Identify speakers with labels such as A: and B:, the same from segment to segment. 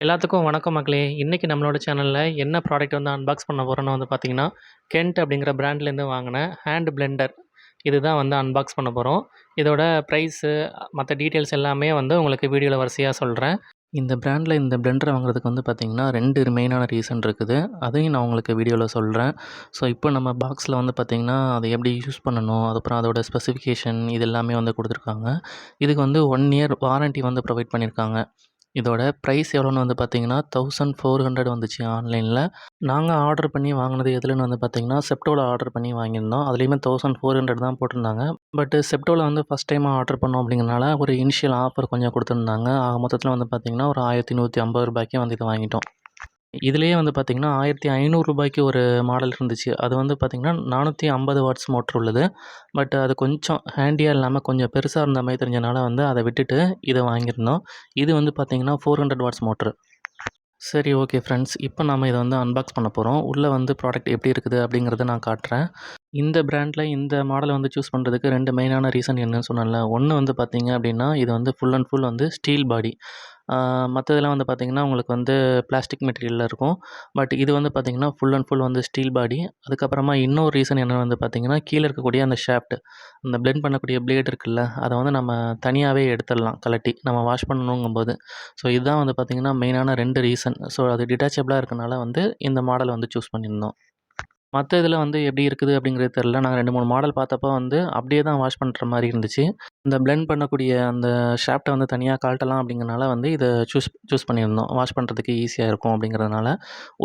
A: எல்லாத்துக்கும் வணக்கம் மக்களே! இன்றைக்கி நம்மளோட சேனலில் என்ன ப்ராடக்ட் வந்து அன்பாக்ஸ் பண்ண போகிறோன்னு வந்து பார்த்தீங்கன்னா, கென்ட் அப்படிங்கிற பிராண்ட்லேருந்து வாங்கின ஹேண்ட் பிளெண்டர். இதுதான் வந்து அன்பாக்ஸ் பண்ண போகிறோம் இதோட ப்ரைஸு மற்ற டீட்டெயில்ஸ் எல்லாமே வந்து உங்களுக்கு வீடியோவில் வரிசையாக சொல்கிறேன் இந்த பிராண்ட்ல இந்த பிளெண்டர் வாங்குறதுக்கு வந்து பார்த்திங்கன்னா ரெண்டு மெயினான ரீசன் இருக்குது. அதையும் நான் உங்களுக்கு வீடியோவில் சொல்கிறேன் ஸோ, இப்போ நம்ம பாக்ஸில் வந்து பார்த்திங்கன்னா அதை எப்படி யூஸ் பண்ணணும், அதுக்கப்புறம் அதோட ஸ்பெசிஃபிகேஷன் இது எல்லாமே வந்து கொடுத்துருக்காங்க இதுக்கு வந்து ஒன் இயர் வாரண்டி வந்து ப்ரொவைட் பண்ணியிருக்காங்க. இதோட ப்ரைஸ் எவ்வளோன்னு வந்து பார்த்தீங்கன்னா, 1400 வந்துச்சு ஆன்லைனில் நாங்கள் ஆர்டர் பண்ணி வாங்கினது எதுலன்னு வந்து பார்த்தீங்கன்னா, செப்டோவில் ஆர்டர் பண்ணி வாங்கியிருந்தோம். அதுலேயுமே தௌசண்ட் ஃபோர் ஹண்ட்ரட் தான் போட்டிருந்தாங்க. பட் செப்டோவில் வந்து ஃபர்ஸ்ட் டைம் ஆர்டர் பண்ணோம் அப்படிங்கிறனால, ஒரு இனிஷியல் ஆஃபர் கொஞ்சம் கொடுத்துருந்தாங்க ஆக மொத்தத்தில் வந்து பார்த்தீங்கன்னா, ஒரு ஆயிரத்தி நூற்றி ஐம்பது ரூபாய்க்கே வந்து இது வாங்கிட்டோம். இதுலேயே வந்து பார்த்தீங்கன்னா, ரூ. 1500க்கு ஒரு மாடல் இருந்துச்சு. அது வந்து பார்த்தீங்கன்னா, 450 வாட்ஸ் மோட்ரு உள்ளது. பட் அது கொஞ்சம் ஹேண்டியாக இல்லாமல் கொஞ்சம் பெருசாக இருந்த மாதிரி தெரிஞ்சனால வந்து அதை விட்டுட்டு இதை வாங்கியிருந்தோம். இது வந்து பார்த்திங்கன்னா ஃபோர் ஹண்ட்ரட் வாட்ஸ் மோட்ரு சரி ஓகே ஃப்ரெண்ட்ஸ். இப்போ நம்ம இதை வந்து அன்பாக்ஸ் பண்ண போகிறோம் உள்ளே வந்து ப்ராடக்ட் எப்படி இருக்குது அப்படிங்கிறத நான் காட்டுறேன். இந்த ப்ராண்டில் இந்த மாடலை வந்து சூஸ் பண்ணுறதுக்கு ரெண்டு மெயினான ரீசன் என்னன்னு சொன்னேன்ல. ஒன்று வந்து பார்த்திங்க அப்படின்னா, இது வந்து ஃபுல் அண்ட் ஃபுல் வந்து ஸ்டீல் பாடி. மற்றதெல்லாம் வந்து பார்த்திங்கன்னா உங்களுக்கு வந்து பிளாஸ்டிக் மெட்டீரியலில் இருக்கும். பட் இது வந்து பார்த்திங்கன்னா ஃபுல் அண்ட் ஃபுல் வந்து ஸ்டீல் பாடி. அதுக்கப்புறமா இன்னொரு ரீசன் என்னன்னு வந்து பார்த்தீங்கன்னா, கீழே இருக்கக்கூடிய அந்த ஷாஃப்ட்டு அந்த பிளெண்ட் பண்ணக்கூடிய பிளேட் இருக்குல்ல, அதை வந்து நம்ம தனியாகவே எடுத்துடலாம் கழட்டி, நம்ம வாஷ் பண்ணணுங்கும்போது. ஸோ, இதுதான் வந்து பார்த்திங்கன்னா மெயினான ரெண்டு ரீசன். ஸோ, அது டிட்டாச்சபிளாக இருக்கனால வந்து இந்த மாடல் வந்து சூஸ் பண்ணியிருந்தோம். மற்ற இதில் வந்து எப்படி இருக்குது அப்படிங்கிறது தெரில நாங்கள் ரெண்டு மூணு மாடல் பார்த்தப்போ வந்து அப்படியே தான் வாஷ் பண்ணுற மாதிரி இருந்துச்சு. இந்த பிளெண்ட் பண்ணக்கூடிய அந்த ஷாஃப்ட்ட வந்து தனியாக கழட்டலாம் அப்படிங்கிறனால வந்து இதை சூஸ் சூஸ் பண்ணியிருந்தோம். வாஷ் பண்ணுறதுக்கு ஈஸியாக இருக்கும் அப்படிங்கிறதுனால.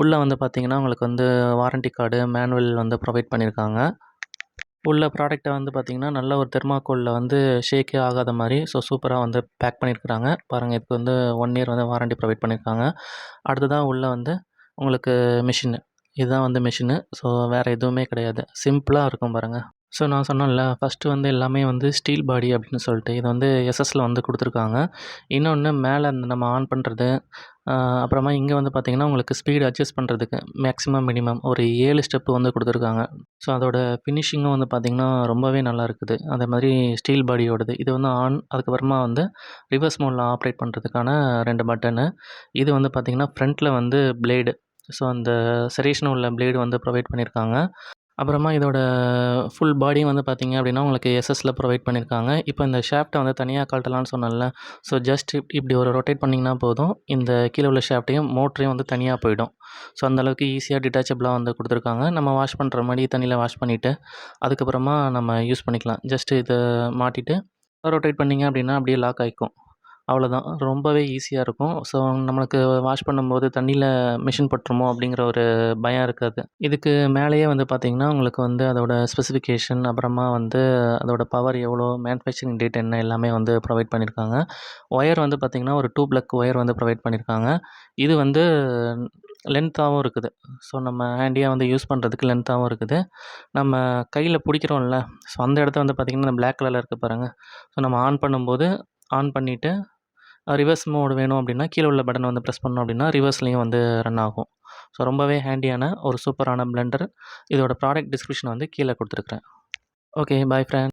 A: உள்ளே வந்து பார்த்திங்கன்னா உங்களுக்கு வந்து வாரண்டி கார்டு, மேனுவல் வந்து ப்ரொவைட் பண்ணியிருக்காங்க. உள்ள ப்ராடக்ட்டை வந்து பார்த்திங்கன்னா நல்ல ஒரு தெர்மாக்கோலில் வந்து ஷேக்கே ஆகாத மாதிரி ஸோ, சூப்பராக வந்து பேக் பண்ணியிருக்கிறாங்க பாருங்கள் இதுக்கு வந்து ஒன் இயர் வந்து வாரண்டி ப்ரொவைட் பண்ணியிருக்காங்க. அடுத்ததாக உள்ளே வந்து உங்களுக்கு மிஷின் இதுதான் வந்து மிஷினு ஸோ, வேறு எதுவுமே கிடையாது. சிம்பிளாக இருக்கும் பாருங்கள் ஸோ, நான் சொன்னேன்ல ஃபர்ஸ்ட்டு வந்து எல்லாமே வந்து ஸ்டீல் பாடி அப்படின்னு சொல்லிட்டு. இது வந்து எஸ்எஸ்சில் வந்து கொடுத்துருக்காங்க இன்னொன்று மேலே அந்த நம்ம ஆன் பண்ணுறது அப்புறமா இங்கே வந்து பார்த்திங்கன்னா உங்களுக்கு ஸ்பீடு அட்ஜஸ்ட் பண்ணுறதுக்கு மேக்ஸிமம், மினிமம் ஒரு ஏழு ஸ்டெப்பு வந்து கொடுத்துருக்காங்க ஸோ, அதோட ஃபினிஷிங்கும் வந்து பார்த்தீங்கன்னா, ரொம்பவே நல்லா இருக்குது. அதே மாதிரி ஸ்டீல் பாடியோடது. இது வந்து ஆன், அதுக்கப்புறமா வந்து ரிவர்ஸ் மோடில் ஆப்ரேட் பண்ணுறதுக்கான ரெண்டு பட்டனு. இது வந்து பார்த்தீங்கன்னா, ஃப்ரண்ட்டில் வந்து பிளேடு. ஸோ, அந்த செரேஷன் உள்ள ப்ளேடு வந்து ப்ரொவைட் பண்ணியிருக்காங்க. அப்புறமா இதோட ஃபுல் பாடியும் வந்து பார்த்தீங்க அப்படின்னா, உங்களுக்கு எஸ்எஸ்ல ப்ரொவைட் பண்ணியிருக்காங்க. இப்போ இந்த ஷாஃப்ட்டை வந்து தனியாக கழட்டலான்னு சொன்னேன்ல. ஸோ, ஜஸ்ட் இப்படி ஒரு ரொட்டேட் பண்ணிங்கன்னா போதும். இந்த கீழே உள்ள ஷாஃப்ட்டையும், மோட்டரையும் வந்து தனியாக போயிடும். ஸோ, அந்தளவுக்கு ஈஸியாக டிட்டாச்சபிளாக வந்து கொடுத்துருக்காங்க நம்ம வாஷ் பண்ணுற மாதிரி தண்ணியில் வாஷ் பண்ணிவிட்டு அதுக்கப்புறமா நம்ம யூஸ் பண்ணிக்கலாம். ஜஸ்ட் இதை மாட்டிட்டு, ரொட்டேட் பண்ணீங்க அப்படின்னா அப்படியே லாக் ஆகிக்கும் அவ்வளோதான். ரொம்பவே ஈஸியாக இருக்கும். ஸோ, நம்மளுக்கு வாஷ் பண்ணும்போது தண்ணியில் மிஷின் பட்டுருமோ அப்படிங்கிற ஒரு பயம் இருக்காது. இதுக்கு மேலேயே வந்து பார்த்திங்கன்னா உங்களுக்கு வந்து அதோட ஸ்பெசிஃபிகேஷன், அப்புறமா வந்து அதோட பவர் எவ்வளோ, மேனுஃபேக்சரிங் டேட் என்ன எல்லாமே வந்து ப்ரொவைட் பண்ணியிருக்காங்க. ஒயர் வந்து பார்த்திங்கன்னா ஒரு டூ பிளக் ஒயர் வந்து ப்ரொவைட் பண்ணியிருக்காங்க. இது வந்து லென்த்தாகவும் இருக்குது. ஸோ, நம்ம ஹேண்டியாக வந்து யூஸ் பண்ணுறதுக்கு லென்த்தாகவும் இருக்குது. நம்ம கையில் பிடிக்கிறோம்ல ஸோ, அந்த இடத்த வந்து பார்த்திங்கன்னா இந்த பிளாக் கலரில் இருக்க பாருங்கள் ஸோ, நம்ம ஆன் பண்ணும்போது ஆன் பண்ணிவிட்டு ரிவர்ஸ் மோடு வேணும் அப்படின்னா, கீழே உள்ள பட்டன் வந்து ப்ரெஸ் பண்ணோம் அப்படின்னா, ரிவர்ஸ்லேயும் வந்து ரன் ஆகும். ஸோ, ரொம்பவே ஹேண்டியான ஒரு சூப்பரான பிளெண்டர். இதோட ப்ராடக்ட் டிஸ்கிரிப்ஷன் வந்து கீழே கொடுத்துருக்குறேன் ஓகே. பாய் ஃப்ரெண்ட்